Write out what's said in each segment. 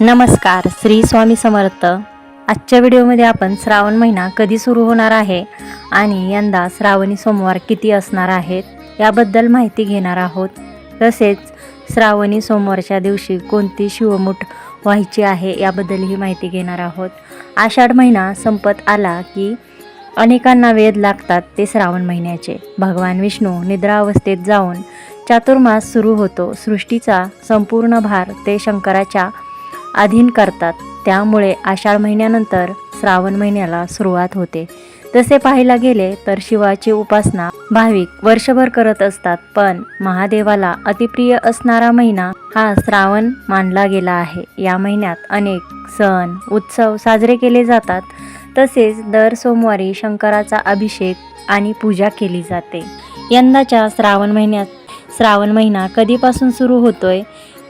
नमस्कार श्री स्वामी समर्थ. आजच्या व्हिडिओमध्ये आपण श्रावण महिना कधी सुरू होणार आहे आणि यंदा श्रावणी सोमवार किती असणार आहेत याबद्दल माहिती घेणार आहोत. तसेच श्रावणी सोमवारच्या दिवशी कोणती शिवमूठ व्हायची आहे याबद्दलही माहिती घेणार आहोत. आषाढ महिना संपत आला की अनेकांना वेध लागतात ते श्रावण महिन्याचे. भगवान विष्णू निद्रावस्थेत जाऊन चातुर्मास सुरू होतो. सृष्टीचा संपूर्ण भार ते शंकराच्या अधीन करतात. त्यामुळे आषाढ महिन्यानंतर श्रावण महिन्याला सुरुवात होते. तसे पाहायला गेले तर शिवाची उपासना भाविक वर्षभर करत असतात पण महादेवाला अतिप्रिय असणारा महिना हा श्रावण मानला गेला आहे. या महिन्यात अनेक सण उत्सव साजरे केले जातात. तसेच दर सोमवारी शंकराचा अभिषेक आणि पूजा केली जाते. यंदाच्या श्रावण महिन्यात श्रावण महिना कधीपासून सुरू होतोय?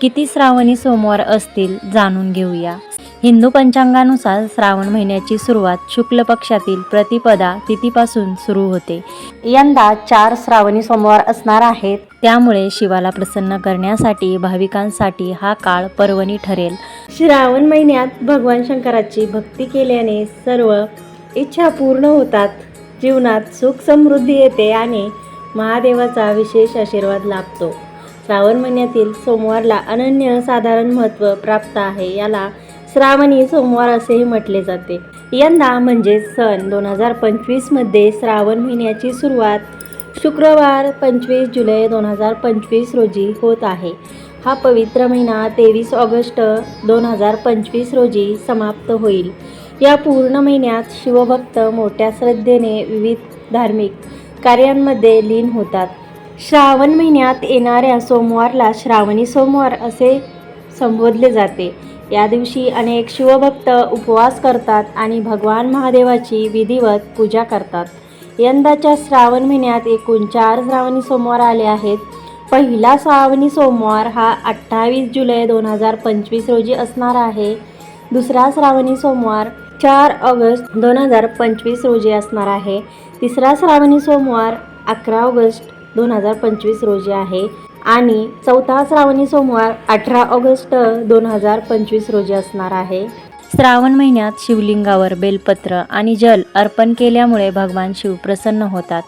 किती श्रावणी सोमवार असतील जाणून घेऊया. हिंदू पंचांगानुसार श्रावण महिन्याची सुरुवात शुक्ल पक्षातील प्रतिपदा तिथीपासून सुरू होते. यंदा चार श्रावणी सोमवार असणार आहेत. त्यामुळे शिवाला प्रसन्न करण्यासाठी भाविकांसाठी हा काळ पर्वणी ठरेल. श्रावण महिन्यात भगवान शंकराची भक्ती केल्याने सर्व इच्छा पूर्ण होतात. जीवनात सुख समृद्धी येते आणि महादेवाचा विशेष आशीर्वाद लाभतो. श्रावण महिन्यातील सोमवारला अनन्य साधारण महत्त्व प्राप्त आहे याला श्रावणी सोमवार असेही म्हटले जाते. यंदा म्हणजे सन दोन हजार पंचवीसमध्ये श्रावण महिन्याची सुरुवात शुक्रवार पंचवीस जुलै दोन हजार पंचवीस रोजी होत आहे. हा पवित्र महिना तेवीस ऑगस्ट दोन हजार पंचवीस रोजी समाप्त होईल. या पूर्ण महिन्यात शिवभक्त मोठ्या श्रद्धेने विविध धार्मिक कार्यांमध्ये लीन होतात. श्रावण महिन्यात येणाऱ्या सोमवारला श्रावणी सोमवार असे संबोधले जाते. या दिवशी अनेक शिवभक्त उपवास करतात आणि भगवान महादेवाची विधिवत पूजा करतात. यंदाच्या श्रावण महिन्यात एकूण चार श्रावणी सोमवार आले आहेत. पहिला श्रावणी सोमवार हा अठ्ठावीस जुलै दोन हजार पंचवीस रोजी असणार आहे. दुसरा श्रावणी सोमवार चार ऑगस्ट दोन हजार पंचवीस रोजी असणार आहे. तिसरा श्रावणी सोमवार अकरा ऑगस्ट दोन हजार पंचवीस रोजी आहे. आणि चौथा श्रावणी सोमवार अठरा ऑगस्ट दोन हजार पंचवीस रोजी असणार आहे. श्रावण महिन्यात शिवलिंगावर बेलपत्र आणि जल अर्पण केल्यामुळे भगवान शिव प्रसन्न होतात.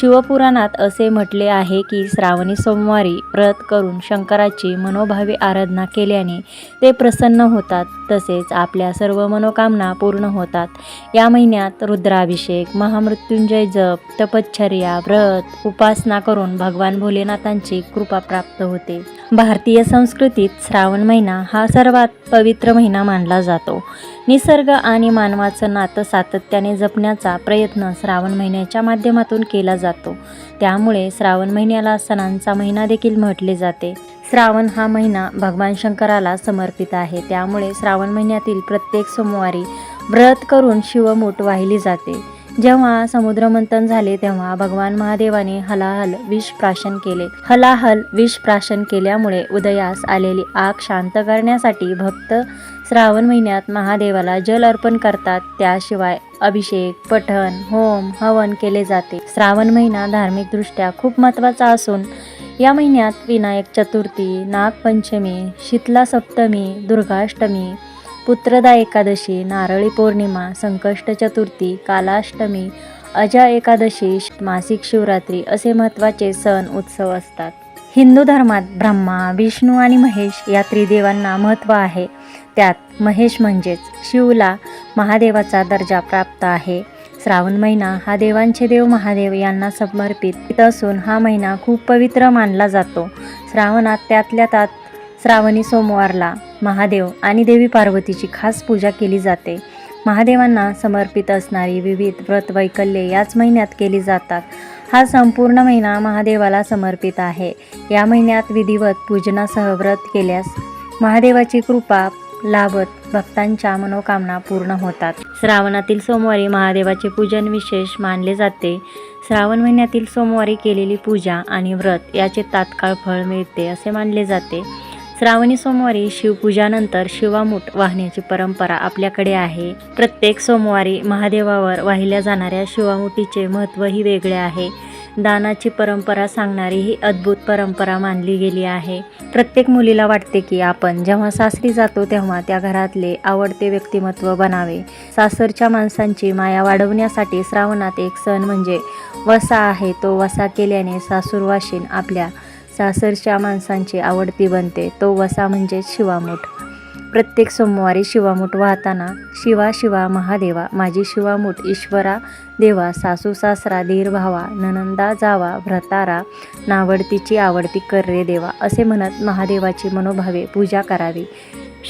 शिवपुराणात असे म्हटले आहे की श्रावणी सोमवारी व्रत करून शंकराची मनोभावी आराधना केल्याने ते प्रसन्न होतात तसेच आपल्या सर्व मनोकामना पूर्ण होतात. या महिन्यात रुद्राभिषेक महामृत्युंजय जप तपश्चर्या व्रत उपासना करून भगवान भोलेनाथांची कृपा प्राप्त होते. भारतीय संस्कृतीत श्रावण महिना हा सर्वात पवित्र महिना मानला जातो. निसर्ग आणि मानवाचं नातं सातत्याने जपण्याचा प्रयत्न श्रावण महिन्याच्या माध्यमातून केला जातो. त्यामुळे श्रावण महिन्याला सणांचा महिना देखील म्हटले जाते. श्रावण हा महिना भगवान शंकराला समर्पित आहे. त्यामुळे श्रावण महिन्यातील प्रत्येक सोमवारी व्रत करून शिवमूठ वाहिली जाते. जेव्हा समुद्रमंथन झाले तेव्हा भगवान महादेवाने हलाहल विष प्राशन केले. हलाहल विष प्राशन केल्यामुळे उदयास आलेली आग शांत करण्यासाठी भक्त श्रावण महिन्यात महादेवाला जल अर्पण करतात. त्याशिवाय अभिषेक पठण होम हवन केले जाते. श्रावण महिना धार्मिकदृष्ट्या खूप महत्त्वाचा असून या महिन्यात विनायक चतुर्थी नागपंचमी शीतला सप्तमी दुर्गाष्टमी पुत्रदा एकादशी नारळी पौर्णिमा संकष्ट चतुर्थी कालाष्टमी अजा एकादशी मासिक शिवरात्री असे महत्त्वाचे सण उत्सव असतात. हिंदू धर्मात ब्रह्मा विष्णू आणि महेश या त्रिदेवांना महत्त्व आहे. त्यात महेश म्हणजेच शिवला महादेवाचा दर्जा प्राप्त आहे. श्रावण महिना हा देवांचे देव महादेव यांना समर्पित असून हा महिना खूप पवित्र मानला जातो. श्रावणात त्यातल्या त्यात श्रावणी सोमवारला महादेव आणि देवी पार्वतीची खास पूजा केली जाते. महादेवांना समर्पित असणारी विविध व्रत वैकल्ये याच महिन्यात केली जातात. हा संपूर्ण महिना महादेवाला समर्पित आहे. या महिन्यात विधिवत पूजनासह व्रत केल्यास महादेवाची कृपा लाभत भक्तांच्या मनोकामना पूर्ण होतात. श्रावणातील सोमवारी महादेवाचे पूजन विशेष मानले जाते. श्रावण महिन्यातील सोमवारी केलेली पूजा आणि व्रत याचे तात्काळ फळ मिळते असे मानले जाते. श्रावणी सोमवारी शिवपूजानंतर शिवामूठ वाहण्याची परंपरा आपल्याकडे आहे. प्रत्येक सोमवारी महादेवावर वाहिल्या जाणाऱ्या शिवामुठीचे महत्त्वही वेगळे आहे. दानाची परंपरा सांगणारी ही अद्भुत परंपरा मानली गेली आहे. प्रत्येक मुलीला वाटते की आपण जेव्हा सासरी जातो तेव्हा त्या घरातले आवडते व्यक्तिमत्व बनावे. सासरच्या माणसांची माया वाढवण्यासाठी श्रावणात एक सण म्हणजे वसा आहे. तो वसा केल्याने सासूरवाशीन आपल्या सासरच्या माणसांची आवडती बनते. तो वसा म्हणजे शिवामूठ. प्रत्येक सोमवारी शिवामूठ वाहताना शिवा शिवा महादेवा माझी शिवामूठ ईश्वरा देवा सासू सासरा धीर भावा ननंदा जावा भ्रतारा नावडतीची आवडती कर रे देवा असे म्हणत महादेवाची मनोभावे पूजा करावी.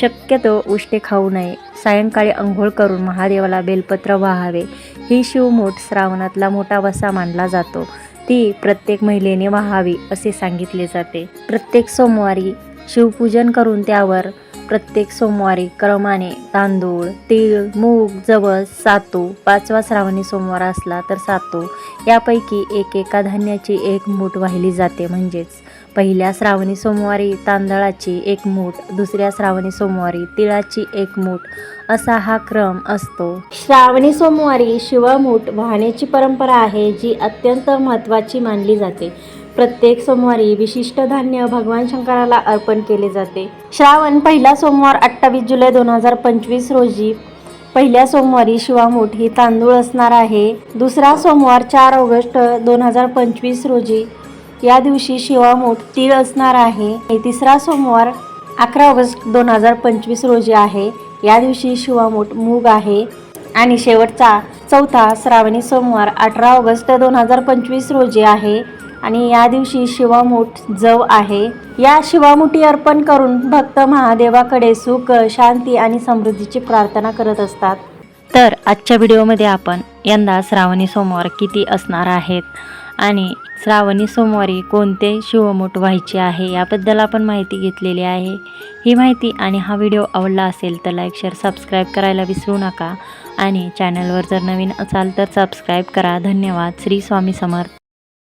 शक्यतो उष्टे खाऊ नये. सायंकाळी अंघोळ करून महादेवाला बेलपत्र वाहावे. ही शिवमूठ श्रावणातला मोठा वसा मानला जातो. ती प्रत्येक महिलेने वाहावी असे सांगितले जाते. प्रत्येक सोमवारी शिवपूजन करून त्यावर प्रत्येक सोमवारी क्रमाने तांदूळ तीळ मूग जवस सातू पाचवा श्रावणी सोमवार असला तर सातू. यापैकी एक एका धान्याची एक मूठ वाहिली जाते म्हणजेच पहिल्या श्रावणी सोमवारी तांदळाची एक मूठ दुसऱ्या श्रावणी सोमवारी तिळाची एक मूठ असा हा क्रम असतो. श्रावणी सोमवारी शिवमूठ वाहण्याची परंपरा आहे जी अत्यंत महत्त्वाची मानली जाते. प्रत्येक सोमवारी विशिष्ट धान्य भगवान शंकराला अर्पण केले जाते. श्रावण पहिला सोमवार अठ्ठावीस जुलै दोन हजार पंचवीस रोजी. पहिल्या सोमवारी शिवामूठ ही तांदूळ असणार आहे. दुसरा सोमवार चार ऑगस्ट दोन हजार पंचवीस रोजी. या दिवशी शिवामूठ तीळ असणार आहे. तिसरा सोमवार अकरा ऑगस्ट दोन हजार पंचवीस रोजी आहे. या दिवशी शिवामूठ मूग आहे. आणि शेवटचा चौथा श्रावणी सोमवार अठरा ऑगस्ट दोन हजार पंचवीस रोजी आहे. आणि या दिवशी शिवामूठ जव आहे. या शिवामुठी अर्पण करून भक्त महादेवाकडे सुख शांती आणि समृद्धीची प्रार्थना करत असतात. तर आजच्या व्हिडिओमध्ये आपण यंदा श्रावणी सोमवार किती असणार आहेत? आणि श्रावणी सोमवारी कोणते शिवमूठ व्हायचे आहे याबद्दल आपण माहिती घेतलेली आहे. ही माहिती आणि हा व्हिडिओ आवडला असेल तर लाईक शेअर सबस्क्राईब करायला विसरू नका. आणि चॅनलवर जर नवीन असाल तर सबस्क्राईब करा. धन्यवाद. श्री स्वामी समर्थ.